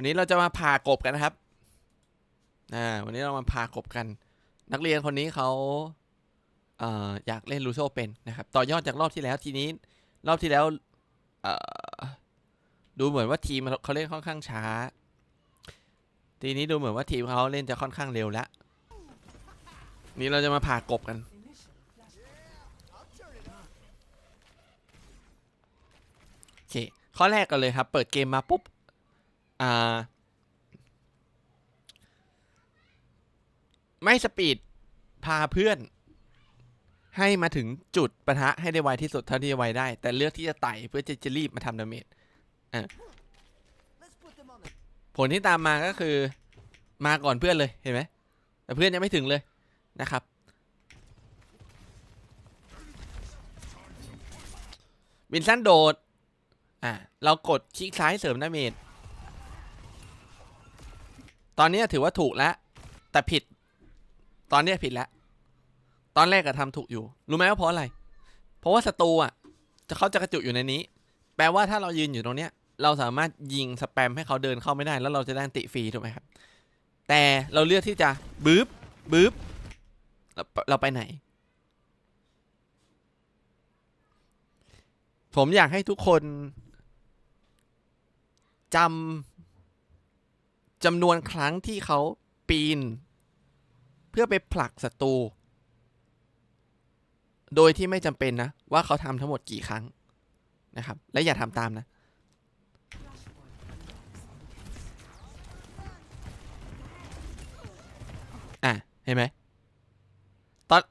วันนี้เราจะมาผ่ากบกันนะครับ อ่า วันนี้เรามาผ่ากบกัน นักเรียนคนนี้เขาเอ่ออยากเล่นลูโซเป็นนะครับ ต่อยอดจากรอบที่แล้วทีนี้ รอบที่แล้ว เอ่อ ดูเหมือนว่าทีมเขาเล่นค่อนข้างช้า ทีนี้ดูเหมือนว่าทีมเขาเล่นจะค่อนข้างเร็วแล้วนี่เราจะมาผ่ากบกันโอเค ข้อแรกกันเลยครับ เปิดเกมมาปุ๊บ อ่าไม่สปีดพาเพื่อน ให้มาถึงจุดปะทะให้ได้ไวที่สุดเท่าที่จะไวได้ แต่เลือกที่จะไต่เพื่อจะจะรีบมาทำดาเมจอะผลที่ตามมาก็คือ มาก่อนเพื่อนเลยเห็นไหมแต่เพื่อนยังไม่ถึงเลยนะครับ วินสันโดด อะเรากดคลิกซ้ายเสริมดาเมจ ตอนนี้ถือว่าถูกแล้ว แต่ผิด ตอนนี้ผิดแล้ว ตอนแรกก็ทำถูกอยู่ รู้ไหมว่าเพราะอะไร เพราะว่าศัตรูอะ จะเขาจะกระจุกอยู่ในนี้ แปลว่าถ้าเรายืนอยู่ตรงเนี้ย เราสามารถยิงสแปมให้เขาเดินเข้าไม่ได้ แล้วเราจะได้ติฟรีถูกไหมครับ แต่เราเลือกที่จะบึ๊บบึ๊บเรเราไปไหน ผมอยากให้ทุกคนจำ จำนวนครั้งที่เขาปีน เพื่อไปผลักศัตรู โดยที่ไม่จำเป็นนะ ว่าเขาทำทั้งหมดกี่ครั้งนะครับ และอย่าทำตามนะ อะ เห็นไหมตอน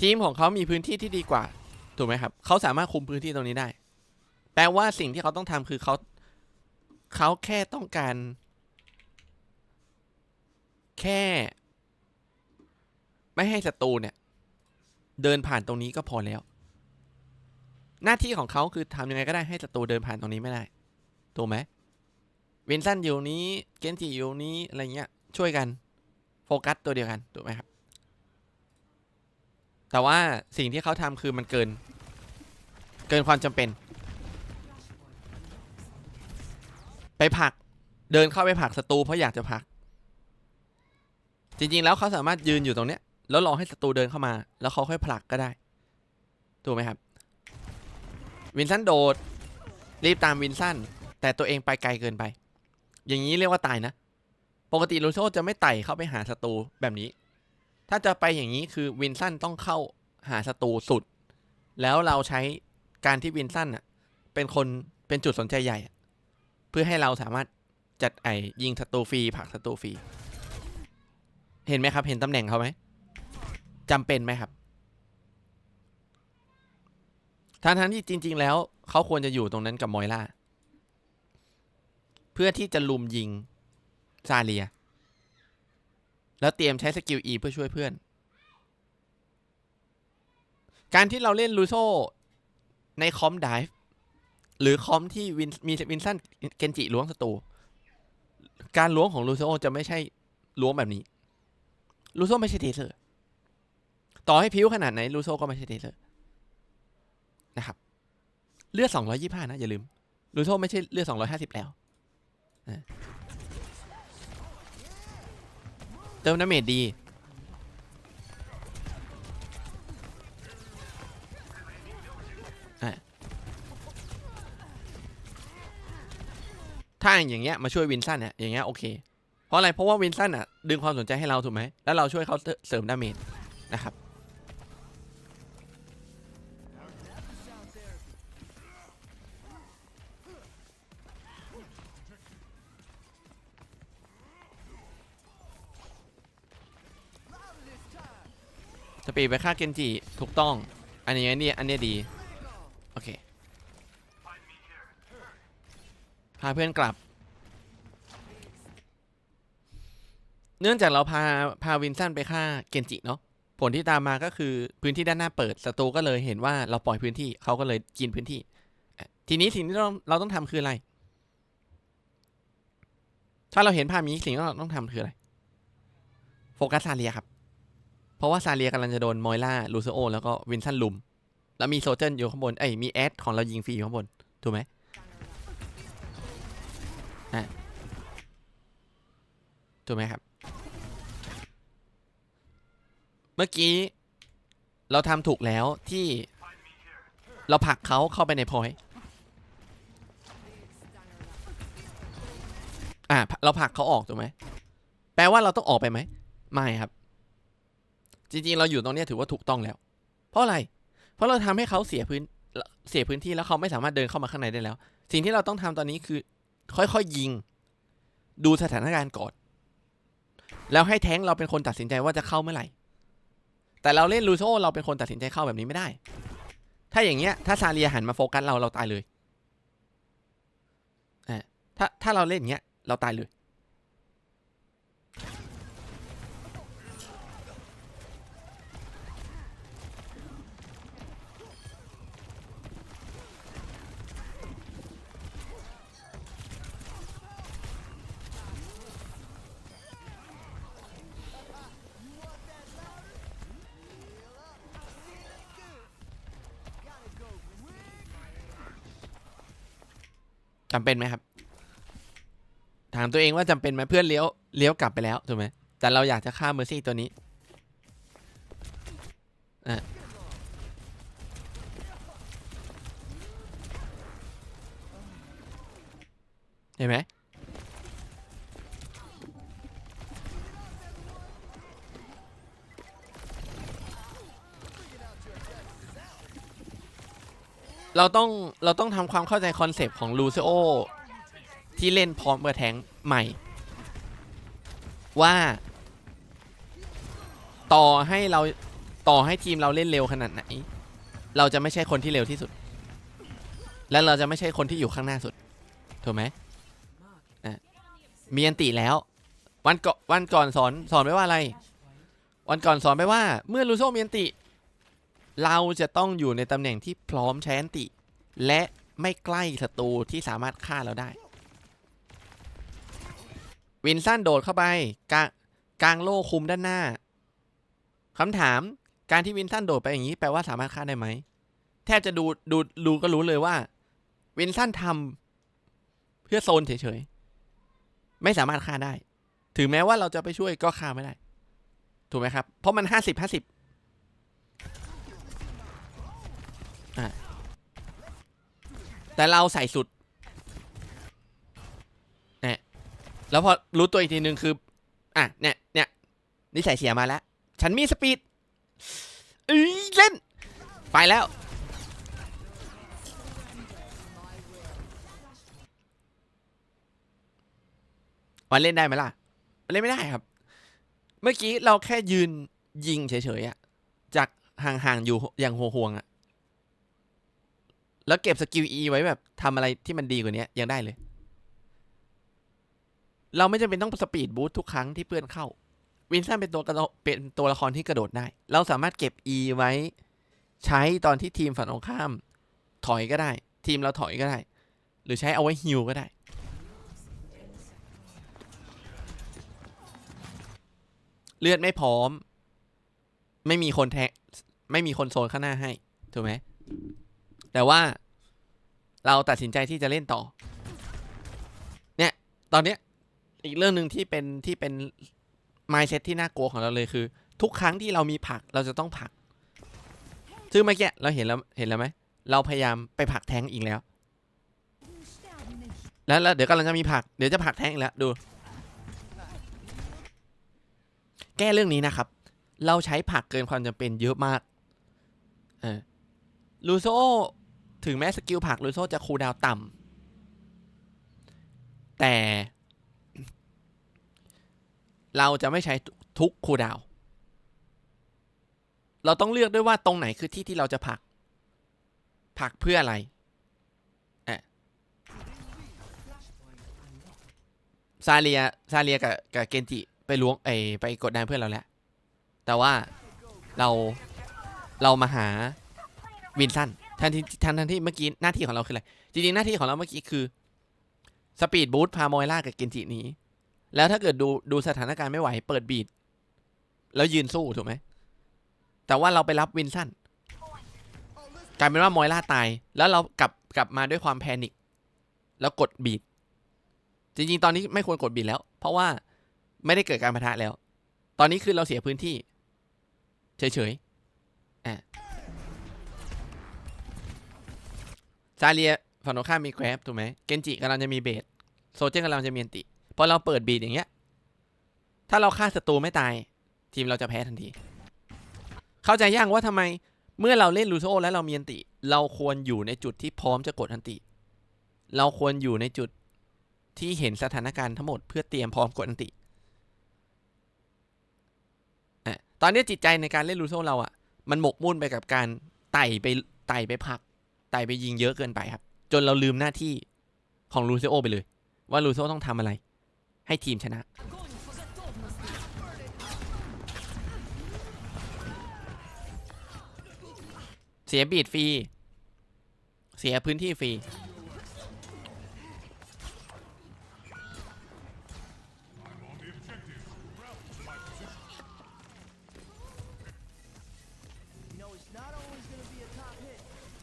ทีมของเขามีพื้นที่ที่ดีกว่า ถูกไหมครับ เขาสามารถคุมพื้นที่ตรงนี้ได้ แปลว่าสิ่งที่เขาต้องทำคือเขา เขาแค่ต้องการ แค่ ไม่ให้ศัตรูเนี่ย เดินผ่านตรงนี้ก็พอแล้ว หน้าที่ของเขาคือทำยังไงก็ได้ให้ศัตรูเดินผ่านตรงนี้ไม่ได้ถูกไหมวินสันอยู่นี้เกนจิอยู่นี้อะไรเงี้ย ช่วยกันโฟกัสตัวเดียวกันถูกไหมครับ แต่ว่าสิ่งที่เขาทำคือมันเกิน เกินความจำเป็น ไปผักเดินเข้าไปผักศัตรูเพราะอยากจะผัก จริง ๆ แล้วเขาสามารถยืนอยู่ตรงเนี้ย แล้วรอให้ศัตรูเดินเข้ามา แล้วเขาค่อยผลักก็ได้ ถูกไหมครับ วินสันโดด รีบตามวินสันแต่ตัวเองไปไกลเกินไป อย่างนี้เรียกว่าตายนะ ปกติลูโซจะไม่ไต่เข้าไปหาศัตรูแบบนี้ ถ้าจะไปอย่างนี้คือวินสันต้องเข้าหาศัตรูสุด แล้วเราใช้การที่วินสันอะ เป็นคนเป็นจุดสนใจใหญ่ เพื่อให้เราสามารถจัดไอยิงศัตรูฟรีผลักศัตรูฟรี เห็นไหมครับ เห็นตำแหน่งเขาไหมจำเป็นไหมครับทั้งทั้งที่จริง ๆ แล้วเขาควรจะอยู่ตรงนั้นกับมอยล่า เพื่อที่จะลุมยิงซาเลีย แล้วเตรียมใช้สกิล E เพื่อช่วยเพื่อน การที่เราเล่นลูโซในคอมไดฟ์หรือคอมที่วินมีวินสันเกนจิล้วงศัตรูการล้วงของลูโซจะไม่ใช่ล้วงแบบนี้ ลูโซไม่ใช่เทเซอร์ ต่อให้พิ้วขนาดไหนลูโซก็ไม่ใช่เทเซอร์นะครับ เลือด 225 นะ อย่าลืม ลูโซไม่ใช่เลือด 250 แล้ว เติมน้ำเมจดีอะถ้าอย่างเงี้ยมาช่วยวินสันเนี่ยอย่างเงี้ยโอเค เพราะอะไรเพราะว่าวินสันอะดึงความสนใจให้เราถูกไหมแล้วเราช่วยเขาเสริมดาเมจนะครับสปีดไปฆ่าเกนจิถูกต้อง อันนี้อันนี้อันนี้ดี โอเค พาเพื่อนกลับ เนื่องจากเราพาพาวินสันไปฆ่าเกนจิเนาะผลที่ตามมาก็คือพื้นที่ด้านหน้าเปิดศัตรูก็เลยเห็นว่าเราปล่อยพื้นที่เขาก็เลยกินพื้นที่ ทีนี้สิ่งที่เราเราต้องทำคืออะไร ถ้าเราเห็นภาพนี้สิ่งที่เราต้องทำคืออะไร โฟกัสซาเลียครับ เพราะว่าซาเลียกำลังจะโดนมอยล่าลูเซโอแล้วก็วินสันลุม แล้วมีโซเจนอยู่ข้างบนเอ้ยมีแอดของเรายิงฟรีอยู่ข้างบนถูกไหมถูกไหมครับ เมื่อกี้ เราทำถูกแล้วที่เราผลักเขาเข้าไปในพอยอะเราผลักเขาออกถูกไหมแปลว่าเราต้องออกไปไหมไม่ครับ จริงๆ เราอยู่ตรงนี้ถือว่าถูกต้องแล้ว เพราะอะไร เพราะเราทำให้เขาเสียพื้นเสียพื้นที่แล้วเขาไม่สามารถเดินเข้ามาข้างในได้แล้ว สิ่งที่เราต้องทำตอนนี้คือ ค่อยๆยิง ดูสถานการณ์ก่อน แล้วให้แท้งเราเป็นคนตัดสินใจว่าจะเข้าเมื่อไหร่ แต่เราเล่นลูโซเราเป็นคนตัดสินใจเข้าแบบนี้ไม่ได้ ถ้าอย่างเงี้ย ถ้าซาเลียหันมาโฟกัสเราเราตายเลยอ่าถ้าถ้าเราเล่นอย่างเงี้ยเราตายเลย จำเป็นไหมครับ ถามตัวเองว่าจำเป็นไหมเพื่อนเลี้ยวเลี้ยวกลับไปแล้วถูกไหมแต่เราอยากจะฆ่าเมอร์ซี่ตัวนี้อะเห็นไหม เราต้องเราต้องทำความเข้าใจคอนเซปต์ของลูซิโอที่เล่นพร้อมกับแทงใหม่ ว่า ต่อให้เราต่อให้ทีมเราเล่นเร็วขนาดไหน เราจะไม่ใช่คนที่เร็วที่สุด และเราจะไม่ใช่คนที่อยู่ข้างหน้าสุดถูกไหมมีอันติแล้ว วันก่อนวันก่อนสอนสอนไว้ว่าอะไร วันก่อนสอนไปว่าเมื่อลูโซมีอันติ เราจะต้องอยู่ในตำแหน่งที่พร้อมใช้อันติ และไม่ใกล้ศัตรูที่สามารถฆ่าเราได้ วินสันโดดเข้าไปกลางกลางโล่คุมด้านหน้าคำถามการที่วินสันโดดไปอย่างนี้แปลว่าสามารถฆ่าได้ไหม แทบจะดูดูดูก็รู้เลยว่า วินสันทำเพื่อโซนเฉยๆ ไม่สามารถฆ่าได้ ถึงแม้ว่าเราจะไปช่วยก็ฆ่าไม่ได้ ถูกไหมครับ เพราะมันห้าสิบห้าสิบ แต่เราใส่สุดนี่แล้วพอรู้ตัวอีกทีนึงคือ อะ เนี่ย เนี่ยนิสัยเสียมาแล้ว ฉันมีสปีดเอ้ยเล่น ไปแล้ว มันเล่นได้ไหมล่ะ มันเล่นไม่ได้ครับ เมื่อกี้เราแค่ยืนยิงเฉยๆอะจากห่างๆอยู่อย่างห่วงๆอะ แล้วเก็บสกิล E ไว้แบบทำอะไรที่มันดีกว่านี้ยังได้เลย เราไม่จำเป็นต้องสปีดบูททุกครั้งที่เพื่อนเข้า วินสันเป็นตัวกระโดดเป็นตัวละครที่กระโดดได้ เราสามารถเก็บ E ไว้ ใช้ตอนที่ทีมฝั่งตรงข้าม ถอยก็ได้ ทีมเราถอยก็ได้ หรือใช้เอาไว้ฮิลก็ได้ เลือดไม่พร้อม ไม่มีคนแทะไม่มีคนโซนข้างหน้าให้ ถูกไหม แต่ว่า เราตัดสินใจที่จะเล่นต่อ เนี่ย ตอนเนี้ยอีกเรื่องหนึ่งที่เป็นที่เป็น mindset ที่น่ากลัวของเราเลยคือ ทุกครั้งที่เรามีผักเราจะต้องผัก ซึ่งเมื่อกี้เราเห็นแล้วเห็นแล้วไหมเราพยายามไปผักแทงอีกแล้ว แล้วแล้วเดี๋ยวกำลังจะมีผักเดี๋ยวจะผักแทงอีกแล้วดู แก้เรื่องนี้นะครับ เราใช้ผักเกินความจำเป็นเยอะมาก เออ ลูโซถึงแม้สกิลผักลูโซจะคูดาวต่ำแต่ เราจะไม่ใช้ทุกคูดาว เราต้องเลือกด้วยว่าตรงไหนคือที่ที่เราจะผัก ผักเพื่ออะไรเอะซาเลียซาเลียกับกับเกนจิไปล้วงไอไปกดดันเพื่อนเราแล้ว แต่ว่าเราเรามาหา วินสันทันทีทันทันที่เมื่อกี้หน้าที่ของเราคืออะไร จริงๆ หน้าที่ของเราเมื่อกี้คือสปีดบูทพามอยล่ากับเกนจิหนี้ แล้วถ้าเกิดดูดูสถานการณ์ไม่ไหว เปิดบีดแล้วยืนสู้ถูกไหม แต่ว่าเราไปรับวินสันกลายเป็นว่ามอยล่าตาย แล้วเรากลับกลับมาด้วยความแพนิคแล้วกดบีดจริงๆ ตอนนี้ไม่ควรกดบีดแล้ว เพราะว่าไม่ได้เกิดการปะทะแล้ว ตอนนี้คือเราเสียพื้นที่ เฉยๆอะ ซาเลียฝั่งตรงข้ามมีแกร็บถูกไหมเกนจิกำลังจะมีเบสโซเจนกำลังจะมีอันติพอเราเปิดบีดอย่างเงี้ย ถ้าเราฆ่าศัตรูไม่ตาย ทีมเราจะแพ้ทันที เข้าใจยังว่าทำไมเมื่อเราเล่นลูโซแล้วเรามีอันติ เราควรอยู่ในจุดที่พร้อมจะกดอันติ เราควรอยู่ในจุดที่เห็นสถานการณ์ทั้งหมดเพื่อเตรียมพร้อมกดอันติอะตอนนี้จิตใจในการเล่นลูโซเราอะ่ะมันหมกมุ่นไปกับการไต่ไปไต่ไปผัก ไต่ไปยิงเยอะเกินไปครับ จนเราลืมหน้าที่ของลูซิโอไปเลย ว่าลูซิโอต้องทำอะไร ให้ทีมชนะ เสียบีดฟรี เสียพื้นที่ฟรี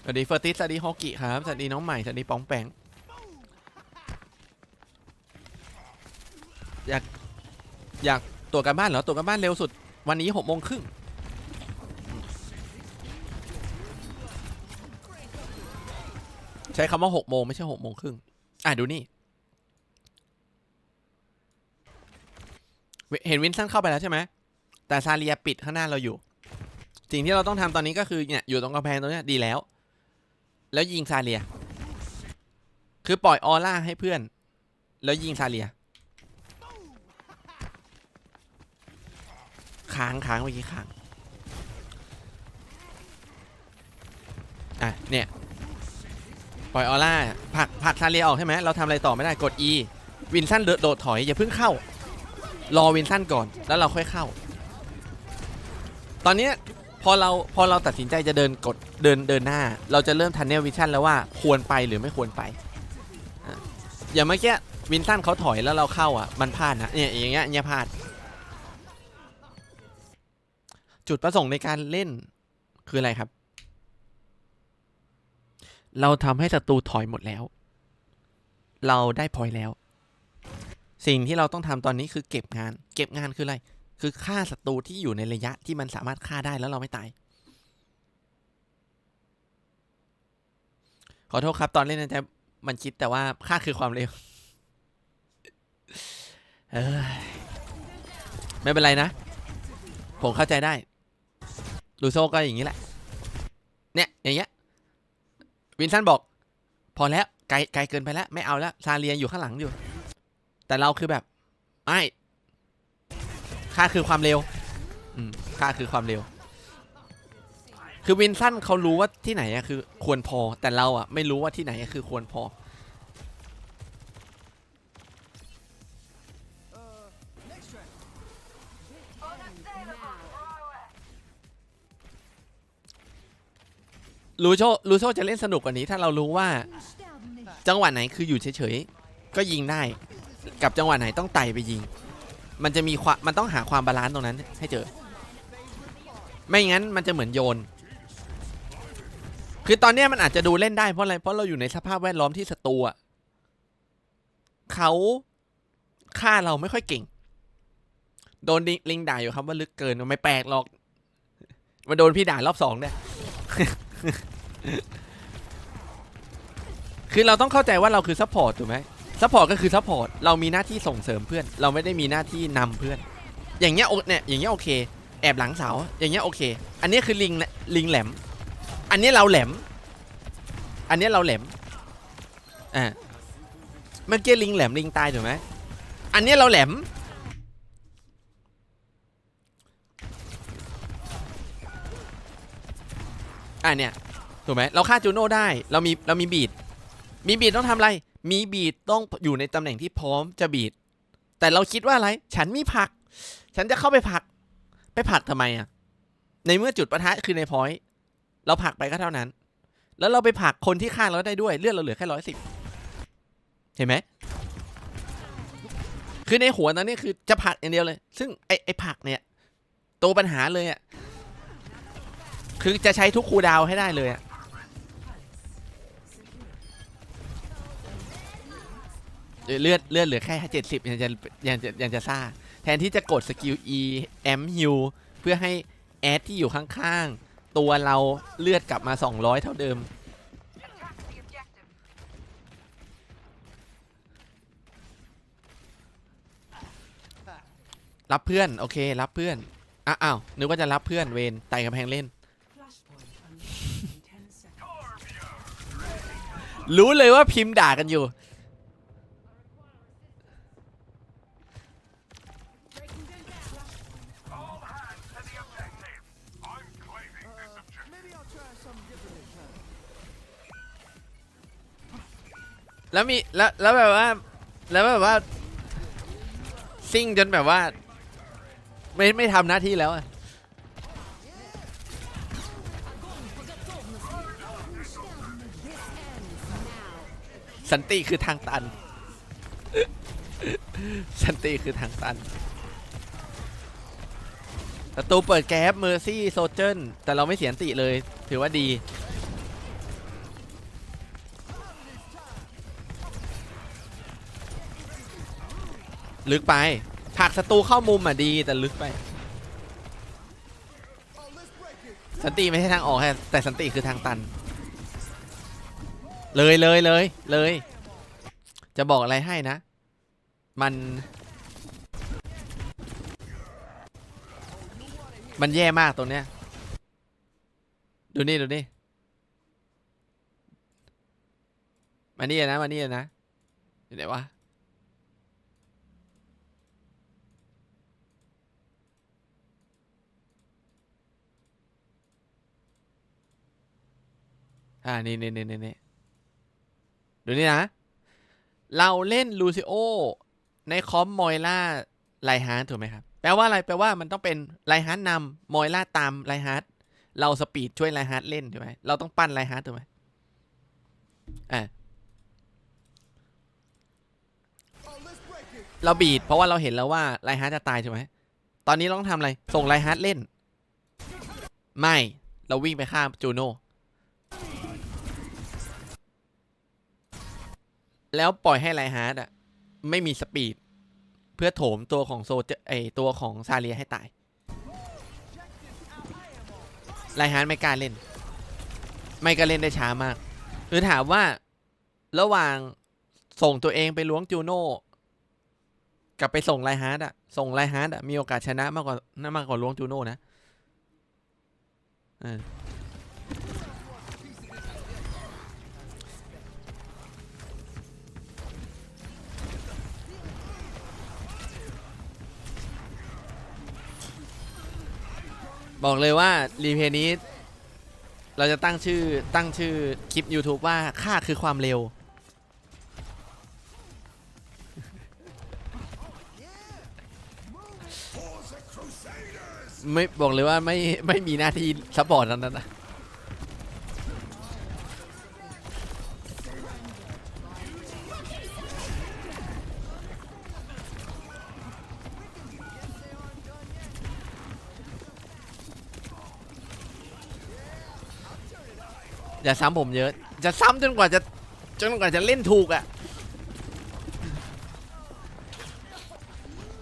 สวัสดีเฟอร์ติสสวัสดีฮอกกิครับสวัสดีน้องใหม่สวัสดีป๋องแปงอยากอยากตรวการบ้านเหรอตรวการบ้านเร็วสุดวันนี้หกโมงครึ่งใช้คำว่าหกโมงไม่ใช่หกโมงครึ่งอะดูนี่ เห็นวินสันเข้าไปแล้วใช่ไหมแต่ซาเลียปิดข้างหน้าเราอยู่ สิ่งที่เราต้องทำตอนนี้ก็คือเนี่ยอยู่ตรงกำแพงตรงเนี้ยดีแล้ว แล้วยิงซาเลีย คือปล่อยออร่าให้เพื่อน แล้วยิงซาเลีย ค้างค้างเมื่อกี้ค้าง อะ เนี่ย ปล่อยออร่าผลักผลักซาเลียออกใช่ไหม เราทำอะไรต่อไม่ได้ กด E วินสันเดโดดถอย อย่าเพิ่งเข้า รอวินสันก่อน แล้วเราค่อยเข้า ตอนนี้พอเราพอเราตัดสินใจจะเดินกด เดินเดินหน้า เราจะเริ่มทันเนลวิชั่นแล้วว่าควรไปหรือไม่ควรไปอย่างเมื่อกี้วินสันเขาถอยแล้วเราเข้าอะมันพลาดนะเนี่ยอย่างเงี้ยเนี่ยพลาด จุดประสงค์ในการเล่นคืออะไรครับ เราทำให้ศัตรูถอยหมดแล้ว เราได้พอยแล้ว สิ่งที่เราต้องทำตอนนี้คือเก็บงาน เก็บงานคืออะไร คือฆ่าศัตรูที่อยู่ในระยะที่มันสามารถฆ่าได้แล้วเราไม่ตาย อโทษครับ ตอนเล่นนะจ๊ะมันคิดแต่ว่าค่าคือความเร็วไม่เป็นไรนะ ผมเข้าใจได้ ลูโซก็อย่างนี้แหละ เนี่ย อย่างเงี้ย วินสันบอก พอแล้ว ไกลไกลเกินไปแล้ว ไม่เอาแล้ว ซาเลียอยู่ข้างหลังอยู่ แต่เราคือแบบไม่ค่าคือความเร็ว อืม ค่าคือความเร็ว คือวินสันเขารู้ว่าที่ไหนอะคือควรพอแต่เราอะไม่รู้ว่าที่ไหนอะคือควรพอ ลูโชลูโชจะเล่นสนุกกว่านี้ ถ้าเรารู้ว่า จังหวะไหนคืออยู่เฉยๆก็ยิงได้ กับจังหวะไหนต้องไต่ไปยิง มันจะมีความมันต้องหาความบาลานซ์ตรงนั้นให้เจอ ไม่งั้นมันจะเหมือนโยน คือตอนนี้มันอาจจะดูเล่นได้เพราะอะไร เพราะเราอยู่ในสภาพแวดล้อมที่ศัตรูอะเขาฆ่าเราไม่ค่อยเก่ง โดนลิงด่าอยู่ครับว่าลึกเกินไม่แปลกหรอกมาโดนพี่ด่ารอบสองเนี่ยคือเราต้องเข้าใจว่าเราคือซัพพอร์ตถูกไหมซัพพอร์ตก็คือซัพพอร์ตเรามีหน้าที่ส่งเสริมเพื่อน เราไม่ได้มีหน้าที่นำเพื่อน อย่างเงี้ยโอเนี่ยอย่างเงี้ยโอเค แอบหลังเสาอย่างเงี้ยโอเค อันนี้คือลิงลิงแหลม อันนี้เราแหลม อันนี้เราแหลม อ่าเมื่อกี้ลิงแหลมลิงตายถูกไหมอันนี้เราแหลม อะเนี่ยถูกไหมเราฆ่าจูโน่ได้ เรามีเรามีบีด มีบีดต้องทำอะไร มีบีดต้องอยู่ในตำแหน่งที่พร้อมจะบีด แต่เราคิดว่าอะไร ฉันมีผัก ฉันจะเข้าไปผัก ไปผักทำไมอะ ในเมื่อจุดประทะคือในพอยต์ เราผักไปก็เท่านั้น แล้วเราไปผักคนที่ฆ่าเราได้ด้วยเลือดเราเหลือแค่ร้อยสิบเห็นไหมคือในหัวตอนนี้คือจะผักอย่างเดียวเลย ซึ่งไอไอผักเนี่ยตัวปัญหาเลยอะคือจะใช้ทุกคูดาวให้ได้เลยอะเลือดเลือดเหลือแค่เจ็ดสิบยังจะยังจะยังจะซ่า แทนที่จะกดสกิล E แอมฮิวเพื่อให้แอดที่อยู่ข้างๆ ตัวเราเลือดกลับมา 200 เท่าเดิม รับเพื่อนโอเครับเพื่อนอ้าว นึกว่าจะรับเพื่อนเวนไต่กำแพงเล่น รู้เลยว่าพิมพ์ด่ากันอยู่ แล้วมีแล้วแล้วแบบว่า แล้วแบบว่าซิ่งจนแบบว่า ไม่ไม่ทำหน้าที่แล้วอะสันติคือทางตัน สันติคือทางตันประตูเปิดแก๊ปเมอร์ซี่โซเจนแต่เราไม่เสียนติเลย ถือว่าดี ลึกไปผักศัตรูเข้ามุมอะดีแต่ลึกไป สันติไม่ใช่ทางออกแค่แต่สันติคือทางตัน เลยเลยเลยเลย จะบอกอะไรให้นะ มัน มันแย่มากตรงเนี้ย ดูนี่ดูนี่มานี่นะมานี่นะอยู่ไหนวะ อ่า นี่นี่นี่นี่นดูนี่นะ เราเล่นลูซิโอในคอมมอยล่าไลฮาร์ดถูกไหมครับ แปลว่าอะไร แปลว่ามันต้องเป็นไลฮาร์ดนำมอยล่าตามไลฮาร์ดเราสปีดช่วยไลฮาร์ดเล่นถูกไหมเราต้องปั้นไลฮาร์ดถูกไหมอ่าเราบีดเพราะว่าเราเห็นแล้วว่าไลฮาร์ดจะตายถูกไหม ตอนนี้เราต้องทำอะไร ส่งไลฮาร์ดเล่น ไม่ เราวิ่งไปข้ามจูโน่ แล้วปล่อยให้ไลฮาร์ดอะ ไม่มีสปีด เพื่อโถมตัวของโซเจไอตัวของซาเลียให้ตายไลฮาร์ดไม่กล้าเล่น ไม่ก็เล่นได้ช้ามากหรือถามว่าระหว่างส่งตัวเองไปล้วงจูโน่กับไปส่งไลฮาร์ดอะ ส่งไลฮาร์ดอะ มีโอกาสชนะมากกว่ามากกว่าล้วงจูโน่นะ เออ บอกเลยว่ารีเพย์นี้ เราจะตั้งชื่อตั้งชื่อคลิป YouTube ว่าค่าคือความเร็ว ไม่บอกเลยว่าไม่ไม่มีหน้าที่ซัพพอร์ตนั้นนะ อย่าซ้ำผมเยอะ จะซ้ำจนกว่าจะจนกว่าจะเล่นถูกอะ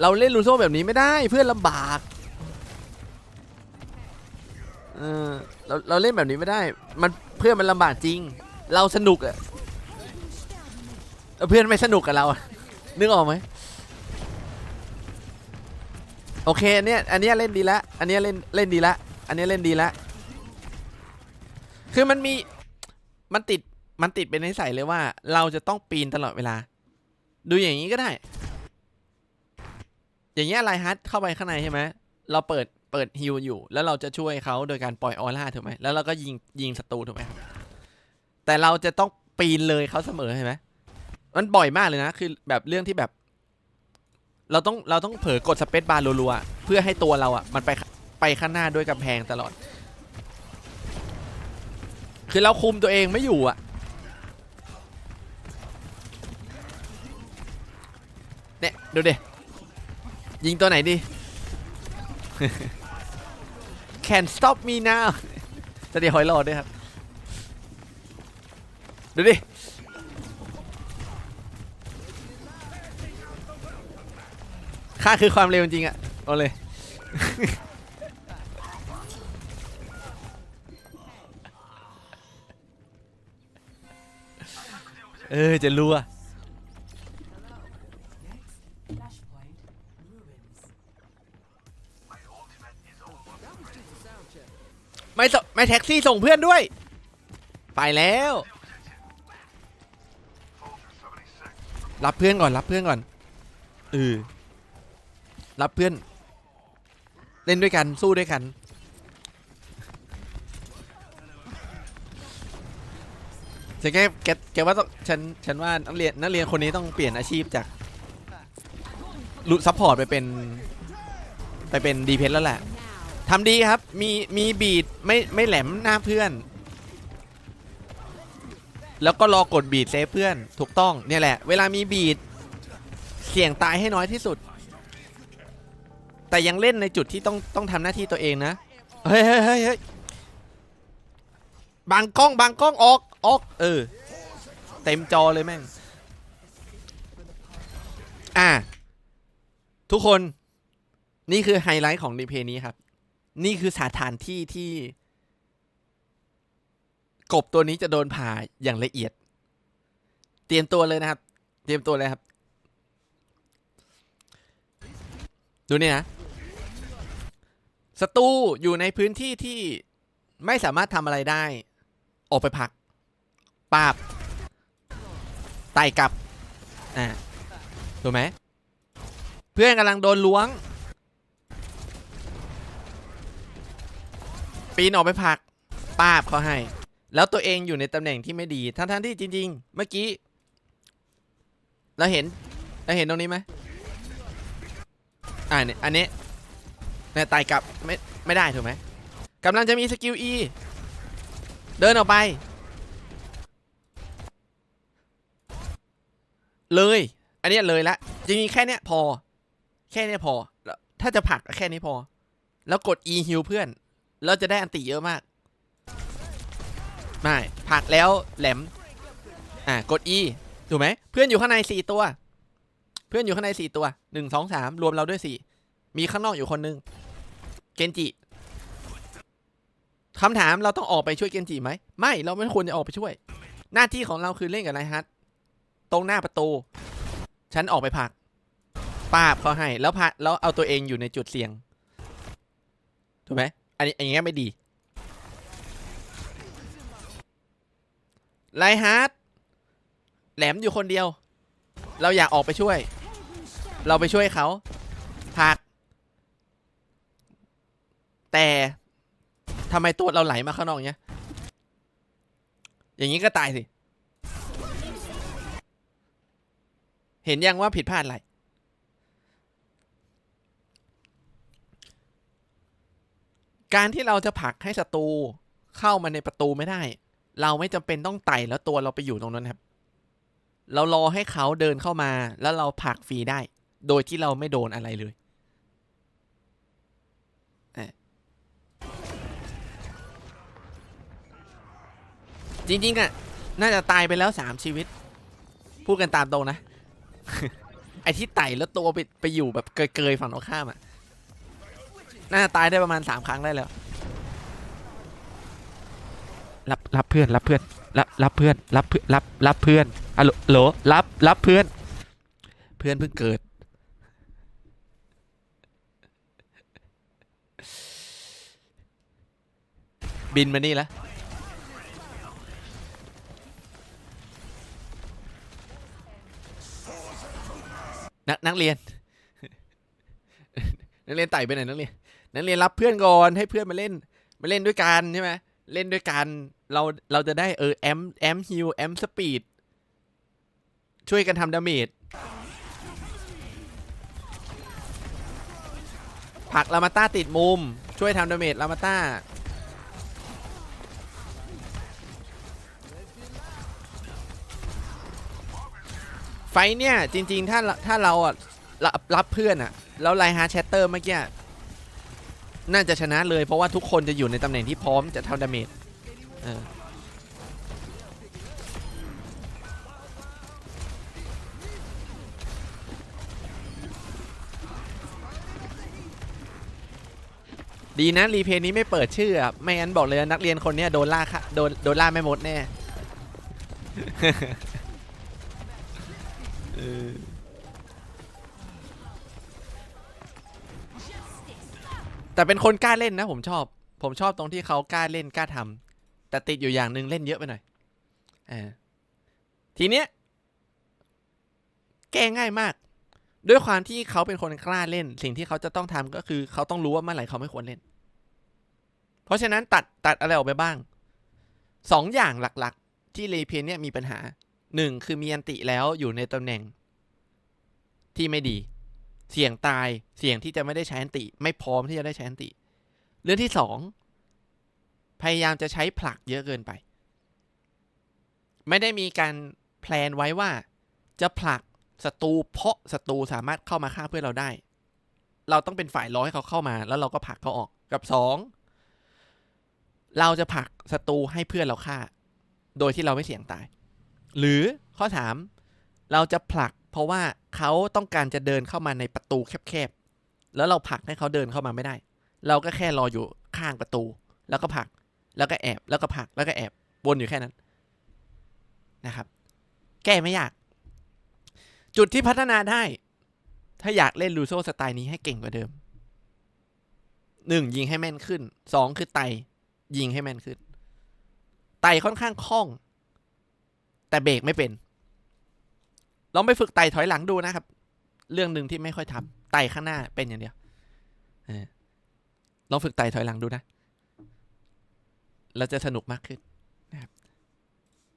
เราเล่นลูโซ่แบบนี้ไม่ได้เพื่อนลำบาก เออเราเราเล่นแบบนี้ไม่ได้ มันเพื่อนมันลำบากจริง เราสนุกอะเออเพื่อนไม่สนุกกับเรา นึกออกไหมโอเคอันเนี้ยอันเนี้ยเล่นดีละ อันเนี้ยเล่นเล่นดีละ อันเนี้ยเล่นดีละ คือมันมี มันติดมันติดเป็นนิสัยเลยว่า เราจะต้องปีนตลอดเวลา ดูอย่างนี้ก็ได้ อย่างเงี้ยไลฮัทเข้าไปข้างในใช่ไหมเราเปิดเปิดฮิวอยู่ แล้วเราจะช่วยเขาโดยการปล่อยออร่าถูกไหมแล้วเราก็ยิงยิงศัตรูถูกไหมแต่เราจะต้องปีนเลยเขาเสมอใช่ไหมมันบ่อยมากเลยนะ คือแบบเรื่องที่แบบ เราต้องเราต้องเผลอกดสเปซบาร์รัวๆเพื่อให้ตัวเราอะมันไปไปข้างหน้าด้วยกำแพงตลอด คือเราคุมตัวเองไม่อยู่อะเนี่ยดูดิยิงตัวไหนดี Can stop me now จะดีหอยหลอดด้วยครับ ดูดิขค่าคือความเร็วจริงอะเอาเลย เออจะรู้อะไม่สไม่แท็กซี่ส่งเพื่อนด้วย ไปแล้ว รับเพื่อนก่อนรับเพื่อนก่อนเออรับเพื่อน เล่นด้วยกันสู้ด้วยกัน จะแกแกแกว่าต้องฉันฉันว่านักเรียนนักเรียนคนนี้ต้องเปลี่ยนอาชีพจากลุซัพพอร์ตไปเป็น ไปเป็นดีเพนแล้วแหละทำดีครับ มีมีบีดไม่ไม่แหลมหน้าเพื่อน แล้วก็รอกดบีดเซฟเพื่อนถูกต้องเนี่ยแหละ เวลามีบีดเสี่ยงตายให้น้อยที่สุด แต่ยังเล่นในจุดที่ต้องต้องทำหน้าที่ตัวเองนะ เฮ้ยเฮ้ยเฮ้ยเฮ้ยบางกล้องบางกล้องออก ออกเออ เต็มจอเลยแม่ง อะ ทุกคน นี่คือไฮไลท์ของดีเพย์นี้ครับ นี่คือสถานที่ที่ กบตัวนี้จะโดนผ่าอย่างละเอียด เตรียมตัวเลยนะครับ เตรียมตัวเลยครับ ดูนี่นะศัตรูอยู่ในพื้นที่ที่ไม่สามารถทำอะไรได้ ออกไปพัก ปาบไต่กลับอ่าถูกไหมเพื่อนกำลังโดนล้วง ปีนออกไปผักปาบเขาให้ แล้วตัวเองอยู่ในตำแหน่งที่ไม่ดีทั้งทั้งๆที่จริง ๆ เมื่อกี้ เราเห็นเราเห็นตรงนี้ไหมอ่าเนี่ยอันนี้เนี่ยไต่กลับไม่ไม่ได้ถูกไหมกำลังจะมีสกิล E เดินออกไป เลย อันนี้เลยละจริงๆแค่เนี้ยพอ แค่เนี้ยพอ ถ้าจะผลักแค่นี้พอ แล้วกด E ฮิวเพื่อนเราจะได้อันติเยอะมาก ไม่ผลักแล้วแหลม อะกด E ถูกไหม เพื่อนอยู่ข้างในสี่ตัว เพื่อนอยู่ข้างในสี่ตัวหนึ่งสองสามรวมเราด้วยสี่มีข้างนอกอยู่คนหนึง เกนจิคำถามเราต้องออกไปช่วยเกนจิไหม ไม่ เราไม่ควรจะออกไปช่วย หน้าที่ของเราคือเล่นกับไรฮัท ตรงหน้าประตู ฉันออกไปผักปาบเขาให้ แล้วพะแล้วเอาตัวเองอยู่ในจุดเสี่ยง ถูกไหมอันนี้อย่างเงี้ยไม่ดี ไลฮาร์ดแหลมอยู่คนเดียว เราอยากออกไปช่วย เราไปช่วยเขาผัก แต่ทำไมตัวเราไหลมาข้างนอกเนี้ย อย่างนี้ก็ตายสิ เห็นยังว่าผิดพลาดอะไร การที่เราจะผลักให้ศัตรูเข้ามาในประตูไม่ได้ เราไม่จำเป็นต้องไต่แล้วตัวเราไปอยู่ตรงนั้นครับ เรารอให้เขาเดินเข้ามาแล้วเราผลักฟรีได้ โดยที่เราไม่โดนอะไรเลยจริงๆอะน่าจะตายไปแล้วสามชีวิต พูดกันตามตรงนะ ไอ้ที่ไต่แล้วตัวไปไปอยู่แบบเกยๆฝั่งตรงข้ามอะ น่าจะตายได้ประมาณสามครั้งได้แล้ว รับรับเพื่อนรับเพื่อนรับรับเพื่อนรับเพื่อนรับรับเพื่อนอะโหลโหลรับรับเพื่อน เพื่อนเพิ่งเกิด บินมานี่แล้ว นักนักเรียน นักเรียนไต่ไปไหนนักเรียน นักเรียนรับเพื่อนก่อนให้เพื่อนมาเล่น มาเล่นด้วยกันใช่ไหมเล่นด้วยกันเราเราจะได้เออแอมแอมฮิลแอมสปีดช่วยกันทำดาเมจผักลามาต้าติดมุม ช่วยทำดาเมจลามาต้า ไฟเนี่ยจริงๆถ้าถ้าเราอะรับรับเพื่อนอะแล้วไลฮาร์แชตเตอร์เมื่อกี้น่าจะชนะเลยเพราะว่าทุกคนจะอยู่ในตำแหน่งที่พร้อมจะทำดาเมจดีนะรีเพย์นี้ไม่เปิดชื่อไม่งั้นบอกเลยนักเรียนคนนี้โดนล่าค่ะโดนโดนล่าไม่หมดแน่ ออแต่เป็นคนกล้าเล่นนะผมชอบ ผมชอบตรงที่เขากล้าเล่นกล้าทำแต่ติดอยู่อย่างหนึ่งเล่นเยอะไปหน่อยอทีเนี้ยแก้ง่ายมาก ด้วยความที่เขาเป็นคนกล้าเล่น สิ่งที่เขาจะต้องทำก็คือ เขาต้องรู้ว่าเมื่อไหร่เขาไม่ควรเล่น เพราะฉะนั้นตัดตัดอะไรออกไปบ้างสองอย่างหลักๆ ที่เลเพียนเนี่ยมีปัญหา หนึ่งคือมีอันติแล้วอยู่ในตำแหน่ง ที่ไม่ดี เสี่ยงตายเสี่ยงที่จะไม่ได้ใช้อันติ ไม่พร้อมที่จะได้ใช้อันติ เรื่องที่สองพยายามจะใช้ผลักเยอะเกินไป ไม่ได้มีการแพลนไว้ว่า จะผลักศัตรูเพราะศัตรูสามารถเข้ามาฆ่าเพื่อนเราได้ เราต้องเป็นฝ่ายรอให้เขาเข้ามา แล้วเราก็ผลักเขาออกกับสองเราจะผลักศัตรูให้เพื่อนเราฆ่า โดยที่เราไม่เสี่ยงตาย หรือข้อสามเราจะผลัก เพราะว่าเขาต้องการจะเดินเข้ามาในประตูแคบๆ แล้วเราผลักให้เขาเดินเข้ามาไม่ได้ เราก็แค่รออยู่ข้างประตู แล้วก็ผลัก แล้วก็แอบ แล้วก็ผลัก แล้วก็แอบ วนอยู่แค่นั้นนะครับ แก้ไม่ยาก จุดที่พัฒนาได้ ถ้าอยากเล่นลูโซสไตล์นี้ให้เก่งกว่าเดิมหนึ่งยิงให้แม่นขึ้นสองคือไตยิงให้แม่นขึ้น ไตค่อนข้างคล่อง แต่เบรกไม่เป็น ลองไปฝึกไต่ถอยหลังดูนะครับ เรื่องหนึ่งที่ไม่ค่อยทำไต่ข้างหน้าเป็นอย่างเดียวเออลองฝึกไต่ถอยหลังดูนะ เราจะสนุกมากขึ้นนะครับ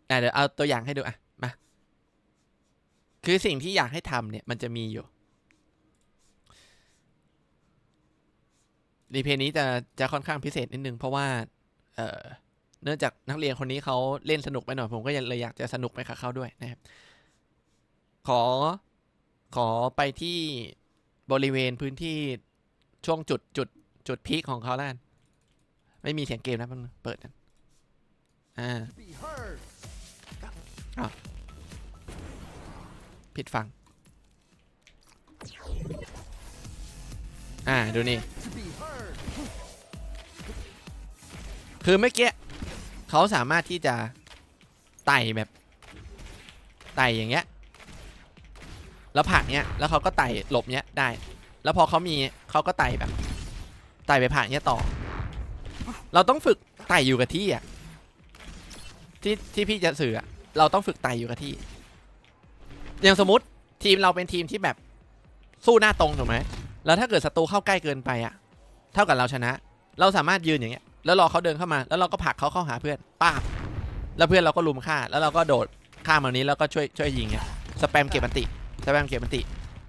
อะเดี๋ยวเอาตัวอย่างให้ดูอะมา คือสิ่งที่อยากให้ทำเนี่ย มันจะมีอยู่รีเพย์นี้จะจะค่อนข้างพิเศษนิดนึงเพราะว่า เออ เนื่องจากนักเรียนคนนี้เขาเล่นสนุกไปหน่อยผมก็เลยอยากจะสนุกไปกับเขาด้วยนะครับ ขอขอไปที่บริเวณพื้นที่ช่วงจุดจุดจุดพีคของเขาแล้วกันไม่มีเสียงเกมนะเปิดอ่าผิดฟัง อ่า ดูนี่ คือเมื่อกี้ เขาสามารถที่จะไต่แบบไต่อย่างเงี้ย แล้วผักเนี้ย แล้วเขาก็ไต่หลบเนี้ยได้ แล้วพอเขามีเขาก็ไต่แบบไต่ไปผักเนี้ยต่อ เราต้องฝึกไต่อยู่กับที่อะที่ที่พี่จะสื่ออะเราต้องฝึกไต่อยู่กับที่ อย่างสมมติทีมเราเป็นทีมที่แบบสู้หน้าตรงถูกไหมแล้วถ้าเกิดศัตรูเข้าใกล้เกินไปอะ เท่ากับเราชนะ เราสามารถยืนอย่างเงี้ย แล้วรอเขาเดินเข้ามา แล้วเราก็ผลักเขาเข้าหาเพื่อนป้าบแล้วเพื่อนเราก็ลุมฆ่า แล้วเราก็โดดข้ามมานี้แล้วก็ช่วยช่วยยิงเนี่ยสแปมเก็บบันติสแปมเก็บบันติ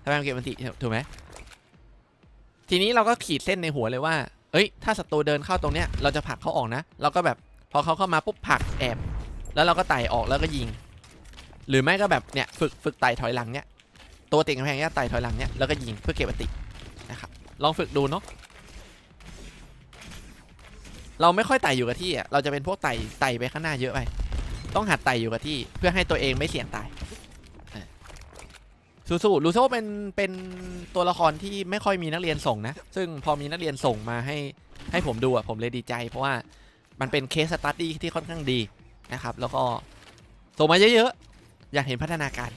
สแปมเก็บบันติถูกไหมทีนี้เราก็ขีดเส้นในหัวเลยว่า เอ้ย ถ้าศัตรูเดินเข้าตรงเนี้ยเราจะผลักเขาออกนะ เราก็แบบพอเขาเข้ามาปุ๊บผลักแอบ แล้วเราก็ไต่ออกแล้วก็ยิง หรือไม่ก็แบบเนี่ยฝึกฝึกไต่ถอยหลังเนี่ยตัวติดกำแพงเนี่ยไต่ถอยหลังเนี่ยแล้วก็ยิงเพื่อเก็บบันตินะครับลองฝึกดูเนาะ เราไม่ค่อยไต่อยู่กับที่อะเราจะเป็นพวกไต่ไต่ไปข้างหน้าเยอะไป ต้องหัดไต่อยู่กับที่เพื่อให้ตัวเองไม่เสี่ยงตายเออสู้ๆลูโซเป็นเป็นตัวละครที่ไม่ค่อยมีนักเรียนส่งนะ ซึ่งพอมีนักเรียนส่งมาให้ให้ผมดูอะผมเลยดีใจ เพราะว่ามันเป็นเคสสตัดดี้ที่ค่อนข้างดีนะครับ แล้วก็ส่งมาเยอะๆ อยากเห็นพัฒนาการ